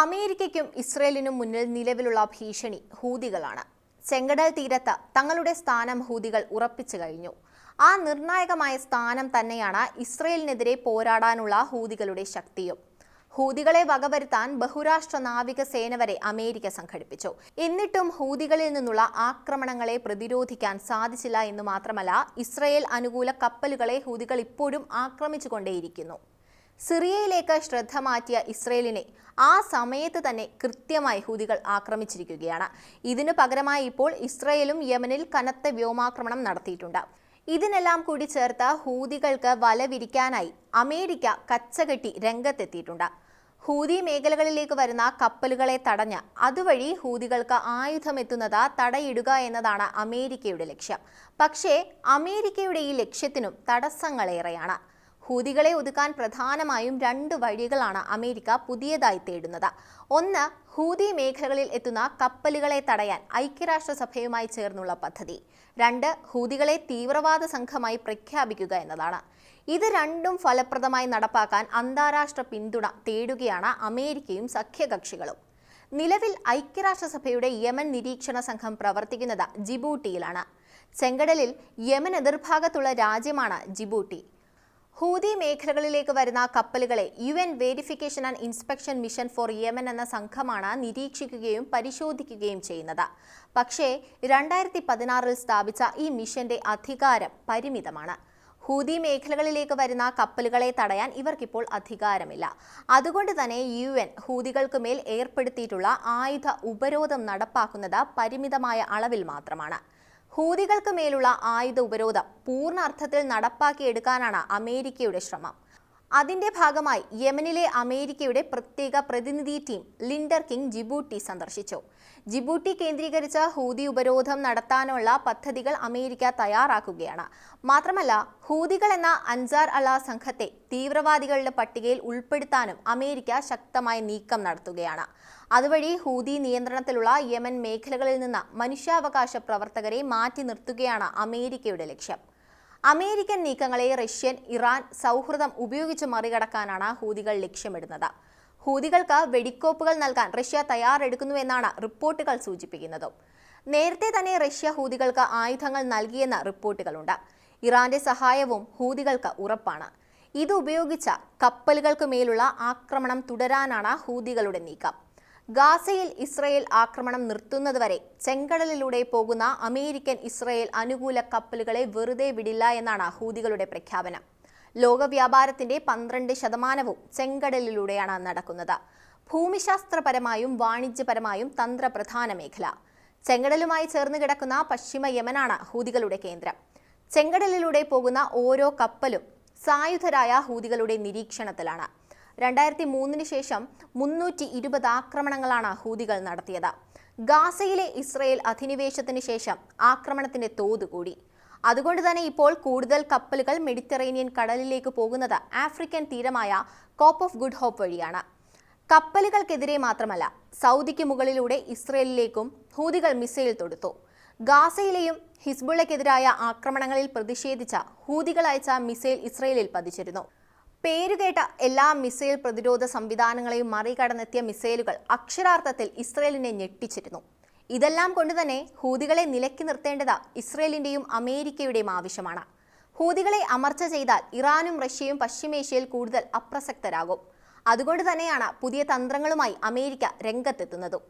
അമേരിക്കയ്ക്കും ഇസ്രയേലിനും മുന്നിൽ നിലവിലുള്ള ഭീഷണി ഹൂതികളാണ്. ചെങ്കടൽ തീരത്ത് തങ്ങളുടെ സ്ഥാനം ഹൂതികൾ ഉറപ്പിച്ചു കഴിഞ്ഞു. ആ നിർണായകമായ സ്ഥാനം തന്നെയാണ് ഇസ്രയേലിനെതിരെ പോരാടാനുള്ള ഹൂതികളുടെ ശക്തിയും. ഹൂതികളെ വകവരുത്താൻ ബഹുരാഷ്ട്ര നാവിക സേന വരെ അമേരിക്ക സംഘടിപ്പിച്ചു. എന്നിട്ടും ഹൂതികളിൽ നിന്നുള്ള ആക്രമണങ്ങളെ പ്രതിരോധിക്കാൻ സാധിച്ചില്ല എന്ന് മാത്രമല്ല ഇസ്രയേൽ അനുകൂല കപ്പലുകളെ ഹൂതികൾ ഇപ്പോഴും ആക്രമിച്ചുകൊണ്ടേയിരിക്കുന്നു. സിറിയയിലേക്ക് ശ്രദ്ധ മാറ്റിയ ഇസ്രയേലിനെ ആ സമയത്ത് തന്നെ കൃത്യമായി ഹൂതികൾ ആക്രമിച്ചിരിക്കുകയാണ്. ഇതിനു പകരമായി ഇപ്പോൾ ഇസ്രയേലും യമനിൽ കനത്ത വ്യോമാക്രമണം നടത്തിയിട്ടുണ്ട്. ഇതിനെല്ലാം കൂടി ചേർത്ത് ഹൂതികൾക്ക് വല വിരിക്കാനായി അമേരിക്ക കച്ചകെട്ടി രംഗത്തെത്തിയിട്ടുണ്ട്. ഹൂതി മേഖലകളിലേക്ക് വരുന്ന കപ്പലുകളെ തടഞ്ഞ് അതുവഴി ഹൂതികൾക്ക് ആയുധമെത്തുന്നത് തടയിടുക എന്നതാണ് അമേരിക്കയുടെ ലക്ഷ്യം. പക്ഷേ അമേരിക്കയുടെ ഈ ലക്ഷ്യത്തിനും തടസ്സങ്ങളേറെയാണ്. ഹൂതികളെ ഒതുക്കാൻ പ്രധാനമായും രണ്ട് വഴികളാണ് അമേരിക്ക പുതിയതായി തേടുന്നത്. ഒന്ന് ഹൂതി മേഖലകളിൽ എത്തുന്ന കപ്പലുകളെ തടയാൻ ഐക്യരാഷ്ട്രസഭയുമായി ചേർന്നുള്ള പദ്ധതി. രണ്ട് ഹൂതികളെ തീവ്രവാദ സംഘമായി പ്രഖ്യാപിക്കുക എന്നതാണ്. ഇത് രണ്ടും ഫലപ്രദമായി നടപ്പാക്കാൻ അന്താരാഷ്ട്ര പിന്തുണ തേടുകയാണ് അമേരിക്കയും സഖ്യകക്ഷികളും. നിലവിൽ ഐക്യരാഷ്ട്രസഭയുടെ യമൻ നിരീക്ഷണ സംഘം പ്രവർത്തിക്കുന്നത് ജിബൂട്ടിയിലാണ്. ചെങ്കടലിൽ യമൻ എതിർഭാഗത്തുള്ള രാജ്യമാണ് ജിബൂട്ടി. ഹൂതി മേഖലകളിലേക്ക് വരുന്ന കപ്പലുകളെ U N verification and inspection mission for Yemen എന്ന സംഘമാണ് നിരീക്ഷിക്കുകയും പരിശോധിക്കുകയും ചെയ്യുന്നത്. പക്ഷേ രണ്ടായിരത്തി പതിനാറിൽ സ്ഥാപിച്ച ഈ മിഷന്റെ അധികാരം പരിമിതമാണ്. ഹൂതി മേഖലകളിലേക്ക് വരുന്ന കപ്പലുകളെ തടയാൻ ഇവർക്കിപ്പോൾ അധികാരമില്ല. അതുകൊണ്ട് തന്നെ യു എൻ ഹൂതികൾക്ക് മേൽ ഏർപ്പെടുത്തിയിട്ടുള്ള ആയുധ ഉപരോധം നടപ്പാക്കുന്നത് പരിമിതമായ അളവിൽ മാത്രമാണ്. ഹൂതികൾക്ക് മേലുള്ള ആയുധ ഉപരോധം പൂർണ അർത്ഥത്തിൽ നടപ്പാക്കിയെടുക്കാനാണ് അമേരിക്കയുടെ ശ്രമം. അതിന്റെ ഭാഗമായി യമനിലെ അമേരിക്കയുടെ പ്രത്യേക പ്രതിനിധി ടീം ലിൻഡർ കിങ് ജിബൂട്ടി സന്ദർശിച്ചു. ജിബൂട്ടി കേന്ദ്രീകരിച്ച ഹൂതി ഉപരോധം നടത്താനുള്ള പദ്ധതികൾ അമേരിക്ക തയ്യാറാക്കുകയാണ്. മാത്രമല്ല ഹൂതികൾ എന്ന അൻസാർ അല സംഘത്തെ തീവ്രവാദികളുടെ പട്ടികയിൽ ഉൾപ്പെടുത്താനും അമേരിക്ക ശക്തമായ നീക്കം നടത്തുകയാണ്. അതുവഴി ഹൂതി നിയന്ത്രണത്തിലുള്ള യമൻ മേഖലകളിൽ നിന്ന് മനുഷ്യാവകാശ പ്രവർത്തകരെ മാറ്റി നിർത്തുകയാണ് അമേരിക്കയുടെ ലക്ഷ്യം. അമേരിക്കൻ നീക്കങ്ങളെ റഷ്യൻ ഇറാൻ സൗഹൃദം ഉപയോഗിച്ച് മറികടക്കാനാണ് ഹൂതികൾ ലക്ഷ്യമിടുന്നത്. ഹൂതികൾക്ക് വെടിക്കോപ്പുകൾ നൽകാൻ റഷ്യ തയ്യാറെടുക്കുന്നുവെന്നാണ് റിപ്പോർട്ടുകൾ സൂചിപ്പിക്കുന്നത്. നേരത്തെ തന്നെ റഷ്യ ഹൂതികൾക്ക് ആയുധങ്ങൾ നൽകിയെന്ന റിപ്പോർട്ടുകളുണ്ട്. ഇറാന്റെ സഹായവും ഹൂതികൾക്ക് ഉറപ്പാണ്. ഇത് ഉപയോഗിച്ച കപ്പലുകൾക്ക് മേലുള്ള ആക്രമണം തുടരാനാണ് ഹൂതികളുടെ നീക്കം. ഗാസയിൽ ഇസ്രയേൽ ആക്രമണം നിർത്തുന്നതുവരെ ചെങ്കടലിലൂടെ പോകുന്ന അമേരിക്കൻ ഇസ്രയേൽ അനുകൂല കപ്പലുകളെ വെറുതെ വിടില്ല എന്നാണ് ഹൂതികളുടെ പ്രഖ്യാപനം. ലോകവ്യാപാരത്തിന്റെ പന്ത്രണ്ട് ശതമാനവും ചെങ്കടലിലൂടെയാണ് നടക്കുന്നത്. ഭൂമിശാസ്ത്രപരമായും വാണിജ്യപരമായും തന്ത്രപ്രധാന മേഖല. ചെങ്കടലുമായി ചേർന്ന് കിടക്കുന്ന പശ്ചിമ യമനാണ് ഹൂതികളുടെ കേന്ദ്രം. ചെങ്കടലിലൂടെ പോകുന്ന ഓരോ കപ്പലും സായുധരായ ഹൂതികളുടെ നിരീക്ഷണത്തിലാണ്. രണ്ടായിരത്തി മൂന്നിന് ശേഷം മുന്നൂറ്റി ഇരുപത് ആക്രമണങ്ങളാണ് ഹൂതികൾ നടത്തിയത്. ഗാസയിലെ ഇസ്രയേൽ അധിനിവേശത്തിന് ശേഷം ആക്രമണത്തിന്റെ തോത് കൂടി. അതുകൊണ്ട് തന്നെ ഇപ്പോൾ കൂടുതൽ കപ്പലുകൾ മെഡിറ്ററേനിയൻ കടലിലേക്ക് പോകുന്നത് ആഫ്രിക്കൻ തീരമായ കോപ്പ് ഓഫ് ഗുഡ് ഹോപ്പ് വഴിയാണ്. കപ്പലുകൾക്കെതിരെ മാത്രമല്ല സൗദിക്ക് മുകളിലൂടെ ഇസ്രയേലിലേക്കും ഹൂതികൾ മിസൈൽ തൊടുത്തു. ഗാസയിലെയും ഹിസ്ബുള്ളക്കെതിരായ ആക്രമണങ്ങളിൽ പ്രതിഷേധിച്ച ഹൂതികൾ അയച്ച മിസൈൽ ഇസ്രയേലിൽ പതിച്ചിരുന്നു. പേരുകേട്ട എല്ലാ മിസൈൽ പ്രതിരോധ സംവിധാനങ്ങളെയും മറികടന്നെത്തിയ മിസൈലുകൾ അക്ഷരാർത്ഥത്തിൽ ഇസ്രയേലിനെ ഞെട്ടിച്ചിരുന്നു. ഇതെല്ലാം കൊണ്ടുതന്നെ ഹൂതികളെ നിലക്കി നിർത്തേണ്ടത് ഇസ്രയേലിന്റെയും അമേരിക്കയുടെയും ആവശ്യമാണ്. ഹൂതികളെ അമർച്ച ചെയ്താൽ ഇറാനും റഷ്യയും പശ്ചിമേഷ്യയിൽ കൂടുതൽ അപ്രസക്തരാകും. അതുകൊണ്ട് തന്നെയാണ് പുതിയ തന്ത്രങ്ങളുമായി അമേരിക്ക രംഗത്തെത്തുന്നതും.